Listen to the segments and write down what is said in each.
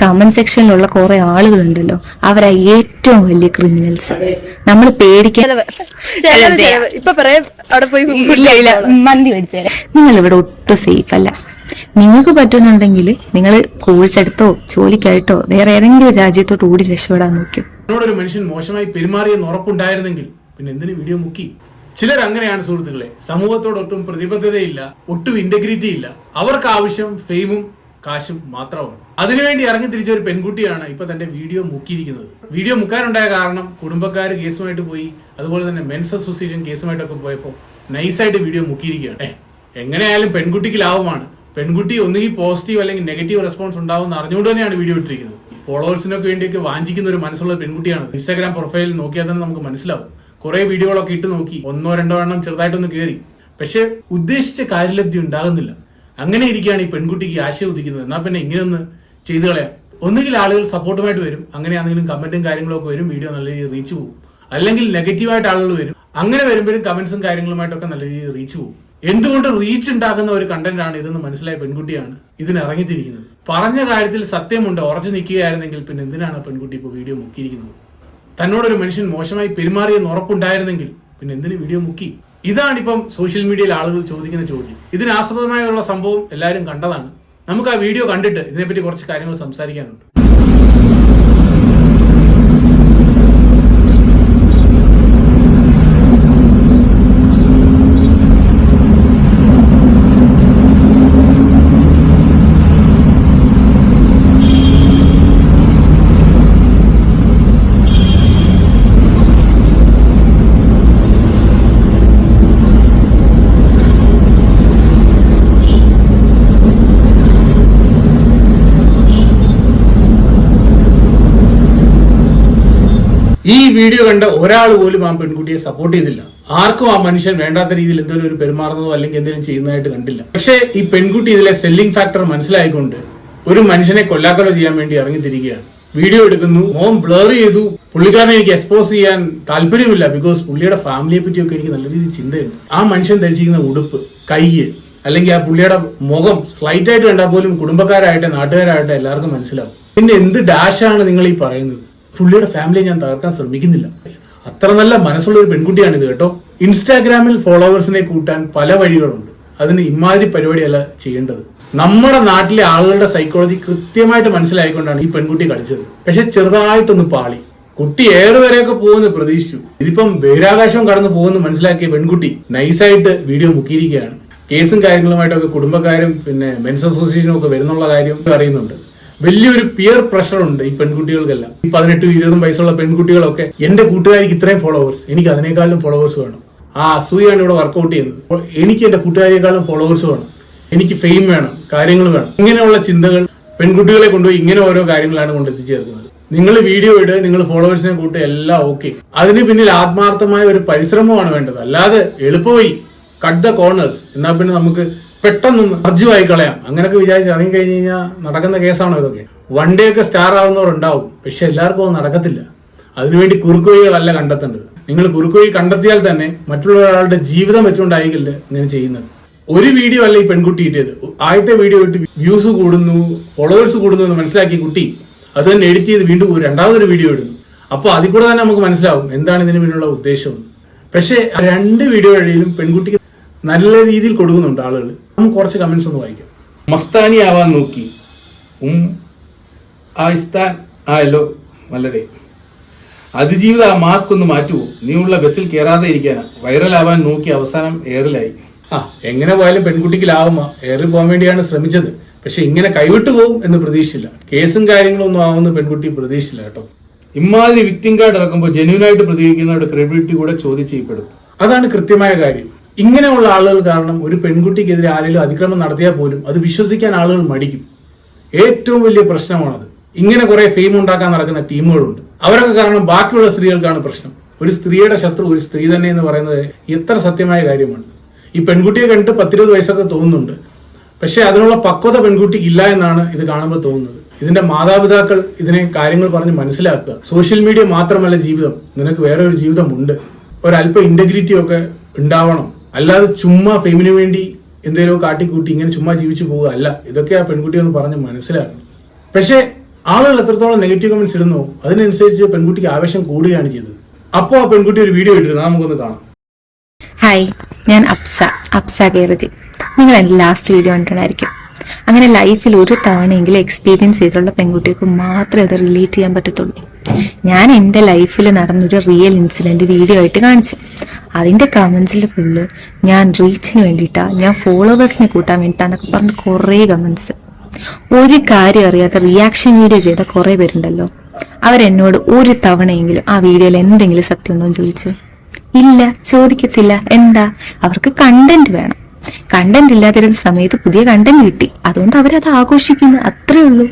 Comment സെക്ഷനിലുള്ള കുറെ ആളുകളുണ്ടല്ലോ. അവരാ ഏറ്റവും വലിയ ക്രിമിനൽസ് നമ്മൾ പേടിക്കാൻ ചിലവ് ചിലവ് ഇപ്പൊ പറയാം അവിടെ പോയി ഇല്ല ഇല്ല മന്തി മേടിച്ചേരാ നിങ്ങൾ ഇവിടെ ഒട്ടും സേഫ് അല്ല. നിങ്ങൾക്ക് പറ്റുന്നുണ്ടെങ്കിൽ നിങ്ങൾ കോഴ്സ് എടുത്തോ ജോലിക്കായിട്ടോ വേറെ ഏതെങ്കിലും രാജ്യത്തോട്ട് ഓടി രക്ഷപ്പെടാൻ നോക്കൂ. എന്നോടൊരു മനുഷ്യൻ മോശമായി പെരുമാറിയെന്ന് ഉറപ്പുണ്ടായിരുന്നെങ്കിൽ പിന്നെ എന്തിന് വീഡിയോ മുക്കി? ചിലർ അങ്ങനെയാണ് സുഹൃത്തുക്കളെ. സമൂഹത്തോടൊട്ടും പ്രതിബദ്ധതയില്ല ഒട്ടും ഇന്റഗ്രിറ്റി ഇല്ല. അവർക്ക് ആവശ്യം ഫെയിമും കാശും മാത്രമാണ്. അതിനുവേണ്ടി ഇറങ്ങി തിരിച്ച ഒരു പെൺകുട്ടിയാണ് ഇപ്പൊ തന്റെ വീഡിയോ മുക്കിയിരിക്കുന്നത്. വീഡിയോ മുക്കാനുണ്ടായ കാരണം കുടുംബക്കാർ കേസുമായിട്ട് പോയി അതുപോലെ തന്നെ മെൻസ് അസോസിയേഷൻ കേസുമായിട്ടൊക്കെ പോയപ്പോൾ നൈസായിട്ട് വീഡിയോ മുക്കിയിരിക്കുകയാണ്. എങ്ങനെയായാലും പെൺകുട്ടിക്ക് ലാഭമാണ്. പെൺകുട്ടി ഒന്നുകിൽ പോസിറ്റീവ് അല്ലെങ്കിൽ നെഗറ്റീവ് റെസ്പോൺസ് ഉണ്ടാവും അറിഞ്ഞുകൊണ്ട് തന്നെയാണ് വീഡിയോ ഇട്ടിരിക്കുന്നത്. ഫോളോവേഴ്സിനൊക്കെ വേണ്ടിയൊക്കെ വാഞ്ചിക്കുന്ന ഒരു മനസ്സുള്ള പെൺകുട്ടിയാണ്. ഇൻസ്റ്റാഗ്രാം പ്രൊഫൈൽ നോക്കിയാൽ തന്നെ നമുക്ക് മനസ്സിലാവും. കുറെ വീഡിയോകളൊക്കെ ഇട്ട് നോക്കി. ഒന്നോ രണ്ടോ എണ്ണം ചെറുതായിട്ടൊന്ന് കയറി പക്ഷെ ഉദ്ദേശിച്ച കാര്യലബ്ധി ഉണ്ടാകുന്നില്ല. അങ്ങനെ ഇരിക്കുകയാണ് ഈ പെൺകുട്ടിക്ക് ആശയം ഉദിക്കുന്നത്. എന്നാൽ പിന്നെ ഇങ്ങനെയൊന്ന് ചെയ്തു കളയാം. ഒന്നുകിൽ ആളുകൾ സപ്പോർട്ടുമായിട്ട് വരും. അങ്ങനെയാണെങ്കിലും കമന്റും കാര്യങ്ങളൊക്കെ വരും. വീഡിയോ നല്ല രീതിയിൽ റീച്ച് പോകും അല്ലെങ്കിൽ നെഗറ്റീവായിട്ട് ആളുകൾ വരും. അങ്ങനെ വരുമ്പോഴും കമന്റ്സും കാര്യങ്ങളുമായിട്ടൊക്കെ നല്ല രീതിയിൽ റീച്ച് പോകും എന്തുകൊണ്ട് റീച്ച് ഉണ്ടാക്കുന്ന ഒരു കണ്ടന്റാണ് ഇതെന്ന് മനസ്സിലായ പെൺകുട്ടിയാണ് ഇതിന് ഇറങ്ങിത്തിരിക്കുന്നത്. പറഞ്ഞ കാര്യത്തിൽ സത്യമുണ്ട് ഉറച്ചു നിൽക്കുകയായിരുന്നെങ്കിൽ പിന്നെ എന്തിനാണ് പെൺകുട്ടി ഇപ്പോൾ വീഡിയോ മുക്കിയിരിക്കുന്നത്? തന്നോടൊരു മനുഷ്യൻ മോശമായി പെരുമാറിയെന്ന് ഉറപ്പുണ്ടായിരുന്നെങ്കിൽ പിന്നെ എന്തിന് വീഡിയോ മുക്കി? ഇതാണ് ഇപ്പം സോഷ്യൽ മീഡിയയിൽ ആളുകൾ ചോദിക്കുന്ന ചോദ്യം. ഇതിനാസ്പദമായുള്ള സംഭവം എല്ലാവരും കണ്ടതാണ്. നമുക്ക് ആ വീഡിയോ കണ്ടിട്ട് ഇതിനെപ്പറ്റി കുറച്ച് കാര്യങ്ങൾ സംസാരിക്കാനുണ്ട്. ഈ വീഡിയോ കണ്ട ഒരാൾ പോലും ആ പെൺകുട്ടിയെ സപ്പോർട്ട് ചെയ്തില്ല. ആർക്കും ആ മനുഷ്യൻ വേണ്ടാത്ത രീതിയിൽ എന്തെങ്കിലും ഒരു പെരുമാറുന്നതോ അല്ലെങ്കിൽ എന്തെങ്കിലും ചെയ്യുന്നതായിട്ട് കണ്ടില്ല. പക്ഷേ ഈ പെൺകുട്ടി ഇതിലെ സെല്ലിംഗ് ഫാക്ടർ മനസ്സിലായിക്കൊണ്ട് ഒരു മനുഷ്യനെ കൊല്ലാക്കൊല ചെയ്യാൻ വേണ്ടി ഇറങ്ങിത്തിരിക്കുകയാണ്. വീഡിയോ എടുക്കുന്നു ഹോം ബ്ലർ ചെയ്തു. പുള്ളിക്കാരനെ എനിക്ക് എക്സ്പോസ് ചെയ്യാൻ താല്പര്യമില്ല ബിക്കോസ് പുള്ളിയുടെ ഫാമിലിയെ പറ്റിയൊക്കെ എനിക്ക് നല്ല രീതിയിൽ ചിന്തയുണ്ട്. ആ മനുഷ്യൻ ധരിച്ചിരിക്കുന്ന ഉടുപ്പ് കയ്യ് അല്ലെങ്കിൽ ആ പുള്ളിയുടെ മുഖം സ്ലൈറ്റ് ആയിട്ട് കണ്ടാൽ പോലും കുടുംബക്കാരായിട്ട് നാട്ടുകാരായിട്ട് എല്ലാവർക്കും മനസ്സിലാവും. പിന്നെ എന്ത് ഡാഷാണ് നിങ്ങൾ ഈ പറയുന്നത്? പുള്ളിയുടെ ഫാമിലി ഞാൻ തകർക്കാൻ ശ്രമിക്കുന്നില്ല. അത്ര നല്ല മനസ്സുള്ള ഒരു പെൺകുട്ടിയാണ് ഇത് കേട്ടോ. ഇൻസ്റ്റാഗ്രാമിൽ ഫോളോവേഴ്സിനെ കൂട്ടാൻ പല വഴികളുണ്ട്. അതിന് ഇമാതിരി പരിപാടിയല്ല ചെയ്യേണ്ടത്. നമ്മുടെ നാട്ടിലെ ആളുകളുടെ സൈക്കോളജി കൃത്യമായിട്ട് മനസ്സിലായിക്കൊണ്ടാണ് ഈ പെൺകുട്ടി കളിച്ചത്. പക്ഷെ ചെറുതായിട്ടൊന്ന് പാളി. കുട്ടി ഏറെ വരെയൊക്കെ പോകുമെന്ന് പ്രതീക്ഷിച്ചു. ഇതിപ്പം ബഹിരാകാശം കടന്നു പോകുമെന്ന് മനസ്സിലാക്കിയ പെൺകുട്ടി നൈസായിട്ട് വീഡിയോ മുക്കിയിരിക്കുകയാണ്. കേസും കാര്യങ്ങളുമായിട്ടൊക്കെ കുടുംബക്കാരും പിന്നെ മെൻസ് അസോസിയേഷനും ഒക്കെ വരുന്നുള്ള കാര്യം അറിയുന്നുണ്ട് വലിയൊരു പിയർ പ്രഷർ ഉണ്ട് ഈ പെൺകുട്ടികൾക്കെല്ലാം. ഈ പതിനെട്ടും ഇരുപതും വയസ്സുള്ള പെൺകുട്ടികളൊക്കെ എന്റെ കൂട്ടുകാരിക്ക് ഇത്രയും ഫോളോവേഴ്സ് എനിക്ക് അതിനേക്കാളും ഫോളോവേഴ്സ് വേണം. ആ അസൂയാണ് ഇവിടെ വർക്ക്ഔട്ട് ചെയ്യുന്നത്. എനിക്ക് എന്റെ കൂട്ടുകാരിയെക്കാളും ഫോളോവേഴ്സ് വേണം. എനിക്ക് ഫെയിം വേണം കാര്യങ്ങൾ വേണം. ഇങ്ങനെയുള്ള ചിന്തകൾ പെൺകുട്ടികളെ കൊണ്ടുപോയി ഇങ്ങനെ ഓരോ കാര്യങ്ങളാണ് കൊണ്ട് എത്തിച്ചേർക്കുന്നത് നിങ്ങൾ വീഡിയോ ഇടുക നിങ്ങൾ ഫോളോവേഴ്സിനെ കൂട്ടുക എല്ലാം ഓക്കെ അതിന് പിന്നിൽ ആത്മാർത്ഥമായ ഒരു പരിശ്രമമാണ് വേണ്ടത്. അല്ലാതെ എളുപ്പമായി കട്ട് ദ കോർണേഴ്സ് എന്നാൽ പിന്നെ നമുക്ക് പെട്ടെന്ന് അർജുവായി കളയാം. അങ്ങനെയൊക്കെ വിചാരിച്ച് ഇറങ്ങി കഴിഞ്ഞ് കഴിഞ്ഞാൽ നടക്കുന്ന കേസാണോ ഇതൊക്കെ? വൺ ഡേ ഒക്കെ സ്റ്റാർ ആവുന്നവരുണ്ടാവും പക്ഷെ എല്ലാവർക്കും അത് നടക്കത്തില്ല. അതിനുവേണ്ടി കുറുക്കുവഴികളല്ല കണ്ടെത്തേണ്ടത്. നിങ്ങൾ കുറുക്കുവഴി കണ്ടെത്തിയാൽ തന്നെ മറ്റുള്ള ഒരാളുടെ ജീവിതം വെച്ചുകൊണ്ടായിരിക്കില്ല ഇങ്ങനെ ചെയ്യുന്നത്. ഒരു വീഡിയോ അല്ല ഈ പെൺകുട്ടി ഇട്ടത് ആദ്യത്തെ വീഡിയോ ഇട്ട് വ്യൂസ് കൂടുന്നു ഫോളോവേഴ്സ് കൂടുന്നു എന്ന് മനസ്സിലാക്കി കുട്ടി അത് തന്നെ എഡിറ്റ് ചെയ്ത് വീണ്ടും ഒരു രണ്ടാമതൊരു വീഡിയോ ഇടുന്നു. അപ്പോൾ അതിൽ കൂടെ തന്നെ നമുക്ക് മനസ്സിലാവും എന്താണ് ഇതിന് പിന്നിലുള്ള ഉദ്ദേശം. പക്ഷേ രണ്ട് വീഡിയോ വഴിയിലും പെൺകുട്ടിക്ക് നല്ല രീതിയിൽ കൊടുക്കുന്നുണ്ട് ആളുകൾ നമുക്ക് കുറച്ച് കമന്റ്സ് ഒന്ന് വായിക്കാം. മസ്താനി ആവാൻ നോക്കി. ഉം ആയിസ്താൻ ആയല്ലോ വളരെ അതിജീവിത ആ മാസ്ക് ഒന്ന് മാറ്റുവോ? നീയുള്ള ബസ്സിൽ കയറാതെ ഇരിക്കാനാ. വൈറലാവാൻ നോക്കി അവസാനം എയറിലായി ആ എങ്ങനെ പോയാലും പെൺകുട്ടിക്ക് ലാഭമാ. എയറിൽ പോകാൻ വേണ്ടിയാണ് ശ്രമിച്ചത്. പക്ഷെ ഇങ്ങനെ കൈവിട്ടു പോകും എന്ന് പ്രതീക്ഷിച്ചില്ല. കേസും കാര്യങ്ങളും ഒന്നും ആവുന്ന പെൺകുട്ടി പ്രതീക്ഷിച്ചില്ല കേട്ടോ. ഇമാതിരി വിക്ടിം കാർഡ് ഇറക്കുമ്പോൾ ജെന്യൂനായിട്ട് പ്രതികരിക്കുന്നവരുടെ ക്രെഡിബിലിറ്റി കൂടെ ചോദ്യം ചെയ്യപ്പെടും. അതാണ് കൃത്യമായ കാര്യം. ഇങ്ങനെയുള്ള ആളുകൾ കാരണം ഒരു പെൺകുട്ടിക്കെതിരെ ആരെങ്കിലും അതിക്രമം നടത്തിയാൽ പോലും അത് വിശ്വസിക്കാൻ ആളുകൾ മടിക്കും. ഏറ്റവും വലിയ പ്രശ്നമാണത്. ഇങ്ങനെ കുറെ ഫെയിം ഉണ്ടാക്കാൻ നടക്കുന്ന ടീമുകളുണ്ട്. അവരൊക്കെ കാരണം ബാക്കിയുള്ള സ്ത്രീകൾക്കാണ് പ്രശ്നം. ഒരു സ്ത്രീയുടെ ശത്രു ഒരു സ്ത്രീ തന്നെ എന്ന് പറയുന്നത് എത്ര സത്യമായ കാര്യമാണ്. ഈ പെൺകുട്ടിയെ കണ്ടിട്ട് പത്തിരുപത് വയസ്സൊക്കെ തോന്നുന്നുണ്ട്. പക്ഷേ അതിനുള്ള പക്വത പെൺകുട്ടിക്ക് ഇല്ല എന്നാണ് ഇത് കാണുമ്പോൾ തോന്നുന്നത്. ഇതിന്റെ മാതാപിതാക്കൾ ഇതിനെ കാര്യങ്ങൾ പറഞ്ഞ് മനസ്സിലാക്കുക. സോഷ്യൽ മീഡിയ മാത്രമല്ല ജീവിതം. നിനക്ക് വേറെ ഒരു ജീവിതമുണ്ട്. ഒരല്പ ഇന്റഗ്രിറ്റി ഒക്കെ ഉണ്ടാവണം. അല്ലാതെ ചുമ്മാ ഫെയിമിന് വേണ്ടി എന്തെങ്കിലും കാട്ടിക്കൂട്ടി ഇങ്ങനെ ചുമ്മാ ജീവിച്ചു പോവുക അല്ല. ഇതൊക്കെ ആ പെൺകുട്ടി ഒന്ന് പറഞ്ഞ് മനസ്സിലാക്കണം. പക്ഷേ ആളുകൾ എത്രത്തോളം നെഗറ്റീവ് കമന്റ്സ് ഇടുന്നു അതിനനുസരിച്ച് പെൺകുട്ടിക്ക് ആവേശം കൂടുകയാണ് ചെയ്തത്. അപ്പോൾ ആ പെൺകുട്ടി ഒരു വീഡിയോ ഇട്ടിരുന്നു. നമുക്കൊന്ന് കാണാം. ഹായ് ഞാൻ അപ്സ അപ്സ കേരജി. നിങ്ങൾ എന്റെ ലാസ്റ്റ് വീഡിയോ കണ്ടിട്ടുണ്ടായിരിക്കും. അങ്ങനെ ലൈഫിൽ ഒരു തവണയെങ്കിലും എക്സ്പീരിയൻസ് ചെയ്തിട്ടുള്ള പെൺകുട്ടികൾക്ക് മാത്രമേ അത് റിലേറ്റ് ചെയ്യാൻ പറ്റത്തുള്ളൂ. ഞാൻ എന്റെ ലൈഫിൽ നടന്നൊരു റിയൽ ഇൻസിഡന്റ് വീഡിയോ ആയിട്ട് കാണിച്ചു. അതിന്റെ കമന്റ്സിൽ ഫുള്ള് ഞാൻ റീച്ചിന് വേണ്ടിയിട്ടാ ഞാൻ ഫോളോവേഴ്സിനെ കൂട്ടാൻ വേണ്ടിയിട്ടാന്നൊക്കെ പറഞ്ഞ് കുറേ കമന്റ്സ് ഒരു കാര്യം അറിയാത്ത റിയാക്ഷൻ വീഡിയോ ചെയ്ത കുറേ പേരുണ്ടല്ലോ. അവരെന്നോട് ഒരു തവണയെങ്കിലും ആ വീഡിയോയിൽ എന്തെങ്കിലും സത്യം ഉണ്ടോ എന്ന് ചോദിച്ചു. ഇല്ല ചോദിക്കത്തില്ല. എന്താ? അവർക്ക് കണ്ടന്റ് വേണം. കണ്ടന്റ് ഇല്ലാതിരുന്ന സമയത്ത് പുതിയ കണ്ടന്റ് കിട്ടി. അതുകൊണ്ട് അവരത് ആഘോഷിക്കുന്നു. അത്രേ ഉള്ളൂ.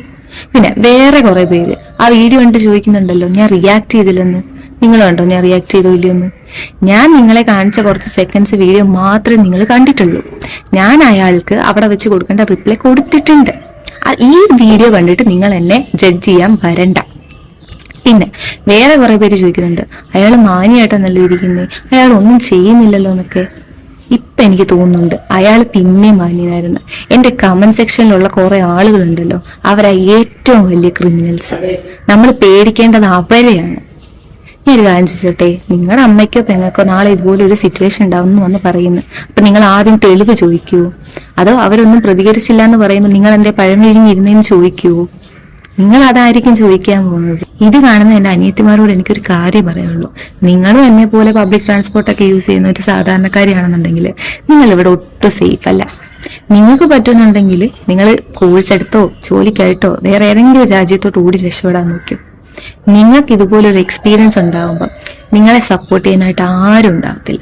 പിന്നെ വേറെ കുറെ പേര്. ആ വീഡിയോ കണ്ട് ചോദിക്കുന്നുണ്ടല്ലോ ഞാൻ റിയാക്ട് ചെയ്തില്ലെന്ന്? നിങ്ങൾ കണ്ടോ ഞാൻ റിയാക്ട് ചെയ്തോ ഇല്ലയോന്ന്? ഞാൻ നിങ്ങളെ കാണിച്ച കുറച്ച് സെക്കൻഡ്സ് വീഡിയോ മാത്രമേ നിങ്ങൾ കണ്ടിട്ടുള്ളൂ. ഞാൻ അയാൾക്ക് അവിടെ വെച്ച് കൊടുക്കേണ്ട റിപ്ലൈ കൊടുത്തിട്ടുണ്ട്. ഈ വീഡിയോ കണ്ടിട്ട് നിങ്ങൾ എന്നെ ജഡ്ജ് ചെയ്യാൻ വരണ്ട. പിന്നെ വേറെ കുറെ പേര് ചോദിക്കുന്നുണ്ട് അയാൾ മാനിയായിട്ടാണല്ലോ ഇരിക്കുന്നത് അയാൾ ഒന്നും ചെയ്യുന്നില്ലല്ലോ എന്നൊക്കെ. ഇപ്പൊ എനിക്ക് തോന്നുന്നുണ്ട്. അയാൾ പിന്നെ മാന്യനായിരുന്നു. എന്റെ കമന്റ് സെക്ഷനിലുള്ള കുറേ ആളുകളുണ്ടല്ലോ. അവരാ ഏറ്റവും വലിയ ക്രിമിനൽസ് നമ്മൾ പേടിക്കേണ്ടത് അവരെയാണ്. ഞാൻ ഒരു കാര്യം ചോദിച്ചോട്ടെ? നിങ്ങളുടെ അമ്മയ്ക്കോ പെങ്ങൾക്കോ നാളെ ഇതുപോലെ ഒരു സിറ്റുവേഷൻ ഉണ്ടാവും എന്ന് വന്ന് പറയുന്നു. അപ്പൊ നിങ്ങൾ ആദ്യം തെളിവ് ചോദിക്കുവോ അതോ അവരൊന്നും പ്രതികരിച്ചില്ല എന്ന് പറയുമ്പോൾ നിങ്ങൾ എന്റെ പഴമിഴിഞ്ഞിരുന്നേന്ന് ചോദിക്കുവോ നിങ്ങൾ അതായിരിക്കും ചോദിക്കാൻ പോകുന്നത് ഇത് കാണുന്ന എന്റെ അനിയത്തിമാരോട് എനിക്കൊരു കാര്യം പറയുള്ളൂ നിങ്ങളും എന്നെ പോലെ പബ്ലിക് ട്രാൻസ്പോർട്ടൊക്കെ യൂസ് ചെയ്യുന്ന ഒരു സാധാരണക്കാരിയാണെന്നുണ്ടെങ്കിൽ നിങ്ങൾ ഇവിടെ ഒട്ടും സേഫ് അല്ല. നിങ്ങൾക്ക് പറ്റുന്നുണ്ടെങ്കിൽ നിങ്ങൾ കോഴ്സ് എടുത്തോ ജോലിക്കായിട്ടോ വേറെ ഏതെങ്കിലും രാജ്യത്തോട്ട് ഓടി രക്ഷപ്പെടാൻ നോക്കൂ നിങ്ങൾക്ക് ഇതുപോലൊരു എക്സ്പീരിയൻസ് ഉണ്ടാവുമ്പോൾ നിങ്ങളെ സപ്പോർട്ട് ചെയ്യാനായിട്ട് ആരും ഉണ്ടാകത്തില്ല.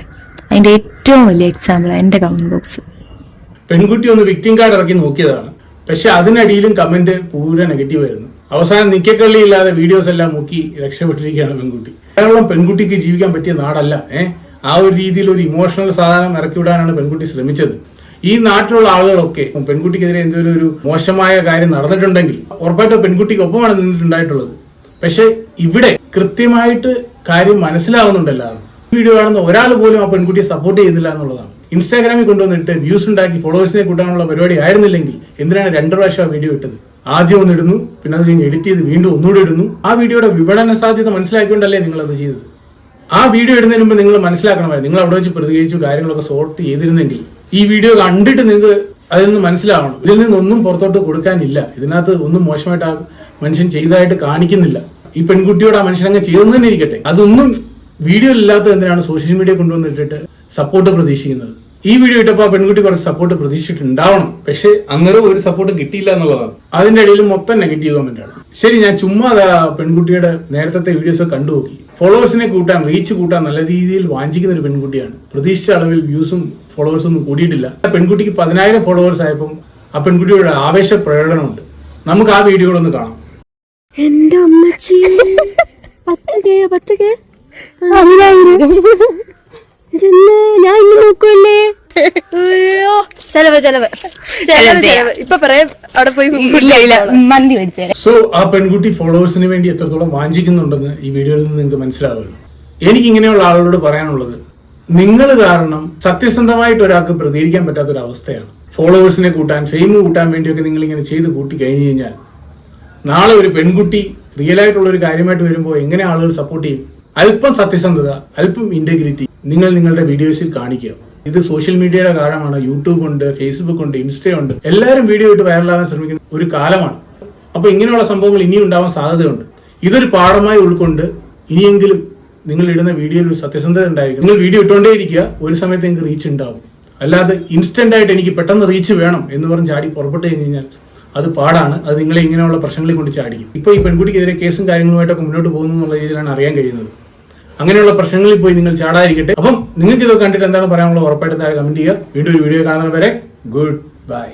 അതിന്റെ ഏറ്റവും വലിയ എക്സാമ്പിൾ എന്റെ കമന്റ് ബോക്സ് പെൺകുട്ടി ഒന്ന് വിക്ടിം കാർഡ് ഇറക്കി നോക്കിയതാണ്. പക്ഷെ അതിനടിയിലും കമന്റ് പൂര നെഗറ്റീവ് ആയിരുന്നു. അവസാനം നിക്കക്കള്ളി ഇല്ലാതെ വീഡിയോസ് എല്ലാം മുക്കി രക്ഷപ്പെട്ടിരിക്കുകയാണ് പെൺകുട്ടി. കേരളം പെൺകുട്ടിക്ക് ജീവിക്കാൻ പറ്റിയ നാടല്ല ഏഹ് ആ ഒരു രീതിയിൽ ഒരു ഇമോഷണൽ സാധനം ഇറക്കി വിടാനാണ് പെൺകുട്ടി ശ്രമിച്ചത്. ഈ നാട്ടിലുള്ള ആളുകളൊക്കെ പെൺകുട്ടിക്കെതിരെ എന്തെങ്കിലും ഒരു മോശമായ കാര്യം നടന്നിട്ടുണ്ടെങ്കിൽ ഉറപ്പായിട്ടും പെൺകുട്ടിക്ക് ഒപ്പമാണ് നിന്നിട്ടുണ്ടായിട്ടുള്ളത്. പക്ഷെ ഇവിടെ കൃത്യമായിട്ട് കാര്യം മനസ്സിലാവുന്നുണ്ട് വീഡിയോ കാണുന്ന ഒരാൾ പോലും ആ പെൺകുട്ടിയെ സപ്പോർട്ട് ചെയ്യുന്നില്ല എന്നുള്ളതാണ്. ഇൻസ്റ്റാഗ്രാമിൽ കൊണ്ടുവന്നിട്ട് വ്യൂസ് ഉണ്ടാക്കി ഫോളോവേഴ്സിനെ കൂട്ടാനുള്ള പരിപാടി ആയിരുന്നില്ലെങ്കിൽ എന്തിനാണ് രണ്ടു പ്രാവശ്യം ആ വീഡിയോ ഇട്ടത്? ആദ്യം ഒന്ന് ഇടുന്നു പിന്നെ അത് കഴിഞ്ഞ് എഡിറ്റ് ചെയ്ത് വീണ്ടും ഒന്നുകൂടി ഇടുന്നു. ആ വീഡിയോയുടെ വിപണന സാധ്യത മനസ്സിലാക്കിക്കൊണ്ടല്ലേ നിങ്ങൾ അത് ചെയ്തത്. ആ വീഡിയോ ഇടുന്നതിന് മുമ്പ് നിങ്ങൾ മനസ്സിലാക്കണമായിരുന്നു. നിങ്ങൾ അവിടെ വെച്ച് പ്രതികരിച്ചു കാര്യങ്ങളൊക്കെ സോർട്ട് ചെയ്തിരുന്നെങ്കിൽ ഈ വീഡിയോ കണ്ടിട്ട് നിങ്ങൾക്ക് അതിൽ നിന്ന് മനസ്സിലാവണം. ഇതിൽ നിന്നൊന്നും പുറത്തോട്ട് കൊടുക്കാനില്ല. ഇതിനകത്ത് ഒന്നും മോശമായിട്ട് ആ മനുഷ്യൻ ചെയ്തതായിട്ട് കാണിക്കുന്നില്ല. ഈ പെൺകുട്ടിയോട് ആ മനുഷ്യൻ അങ്ങ് ചെയ്തെന്ന് തന്നെ ഇരിക്കട്ടെ. അതൊന്നും വീഡിയോ ഇല്ലാത്ത എന്തിനാണ് സോഷ്യൽ മീഡിയ കൊണ്ടുവന്നിട്ടിട്ട് സപ്പോർട്ട് പ്രതീക്ഷിക്കുന്നത്? ഈ വീഡിയോ ഇട്ടപ്പോൾ ആ പെൺകുട്ടി കുറച്ച് സപ്പോർട്ട് പ്രതീക്ഷിച്ചിട്ടുണ്ടാവണം. പക്ഷെ അങ്ങനെ ഒരു സപ്പോർട്ട് കിട്ടിയില്ല എന്നുള്ളതാണ്. അതിന്റെ ഇടയിൽ മൊത്തം നെഗറ്റീവ് കമന്റ് ആണ്. ശരി ഞാൻ ചുമ്മാ അത് ആ പെൺകുട്ടിയുടെ നേരത്തെ വീഡിയോസ് കണ്ടു നോക്കി. ഫോളോവേഴ്സിനെ കൂട്ടാൻ റീച്ച് കൂട്ടാൻ നല്ല രീതിയിൽ വാഞ്ചിക്കുന്ന ഒരു പെൺകുട്ടിയാണ്. പ്രതീക്ഷിച്ച അളവിൽ വ്യൂസും ഫോളോവേഴ്സും ഒന്നും കൂടിയിട്ടില്ല. ആ പെൺകുട്ടിക്ക് പതിനായിരം ഫോളോവേഴ്സ് ആയപ്പം ആ പെൺകുട്ടിയുടെ ആവേശ പ്രകടനമുണ്ട്. നമുക്ക് ആ വീഡിയോകളൊന്ന് കാണാം. എന്റെ അമ്മച്ചി. പത്ത് കേ. ഞാൻ ഇന്ന് നോക്കുമല്ലേ ചെലവ് ചെലവ് ചെലവ് ഇപ്പൊ പറയാം അവിടെ പോയി ഇല്ല ഇല്ല മന്തി സോ ആ പെൺകുട്ടി ഫോളോവേഴ്സിന് വേണ്ടി എത്രത്തോളം വാഞ്ചിക്കുന്നുണ്ടെന്ന് ഈ വീഡിയോയിൽ നിന്ന് നിങ്ങൾക്ക് മനസ്സിലാവുമല്ലോ. എനിക്ക് ഇങ്ങനെയുള്ള ആളുകളോട് പറയാനുള്ളത് നിങ്ങൾ കാരണം സത്യസന്ധമായിട്ട് ഒരാൾക്ക് പ്രതികരിക്കാൻ പറ്റാത്ത ഒരു അവസ്ഥയാണ് ഫോളോവേഴ്സിനെ കൂട്ടാൻ ഫെയിം കൂട്ടാൻ വേണ്ടിയൊക്കെ നിങ്ങൾ ഇങ്ങനെ ചെയ്ത് കൂട്ടി കഴിഞ്ഞു കഴിഞ്ഞാൽ നാളെ ഒരു പെൺകുട്ടി റിയൽ ആയിട്ടുള്ള ഒരു കാര്യമായിട്ട് വരുമ്പോൾ എങ്ങനെ ആളുകൾ സപ്പോർട്ട് ചെയ്യും? അല്പം സത്യസന്ധത അല്പം ഇന്റഗ്രിറ്റി നിങ്ങൾ നിങ്ങളുടെ വീഡിയോസിൽ കാണിക്കുക. ഇത് സോഷ്യൽ മീഡിയയുടെ കാലമാണ് യൂട്യൂബ് ഉണ്ട് ഫേസ്ബുക്ക് ഉണ്ട് ഇൻസ്റ്റ ഉണ്ട്. എല്ലാവരും വീഡിയോ ഇട്ട് വൈറലാകാൻ ശ്രമിക്കുന്ന ഒരു കാലമാണ്. അപ്പൊ ഇങ്ങനെയുള്ള സംഭവങ്ങൾ ഇനിയും ഉണ്ടാവാൻ സാധ്യതയുണ്ട്. ഇതൊരു പാഠമായി ഉൾക്കൊണ്ട് ഇനിയെങ്കിലും നിങ്ങൾ ഇടുന്ന വീഡിയോയിൽ ഒരു സത്യസന്ധത ഉണ്ടായിരിക്കും നിങ്ങൾ വീഡിയോ ഇട്ടുകൊണ്ടേ ഇരിക്കുക ഒരു സമയത്ത് നിങ്ങൾക്ക് റീച്ച് ഉണ്ടാവും. അല്ലാതെ ഇൻസ്റ്റന്റ് ആയിട്ട് എനിക്ക് പെട്ടെന്ന് റീച്ച് വേണം എന്ന് പറഞ്ഞ് ചാടി പുറപ്പെട്ട് കഴിഞ്ഞ് കഴിഞ്ഞാൽ അത് പാടാണ്. അത് നിങ്ങളെ ഇങ്ങനെയുള്ള പ്രശ്നങ്ങളിൽ കൊണ്ട് ചാടിക്കും. ഇപ്പൊ ഈ പെൺകുട്ടിക്കെതിരെ കേസും കാര്യങ്ങളുമായിട്ടൊക്കെ മുന്നോട്ട് പോകുന്നു എന്നുള്ള രീതിയിലാണ് അറിയാൻ കഴിയുന്നത്. അങ്ങനെയുള്ള പ്രശ്നങ്ങളിൽ പോയി നിങ്ങൾ ചാടായിരിക്കട്ടെ അപ്പം നിങ്ങൾക്ക് ഇത് കണ്ടിട്ട് എന്താണ് പറയാനുള്ളത് ഉറപ്പായിട്ടും താഴെ കമന്റ് ചെയ്യുക. വീണ്ടും ഒരു വീഡിയോ കാണുന്നവരെ ഗുഡ് ബൈ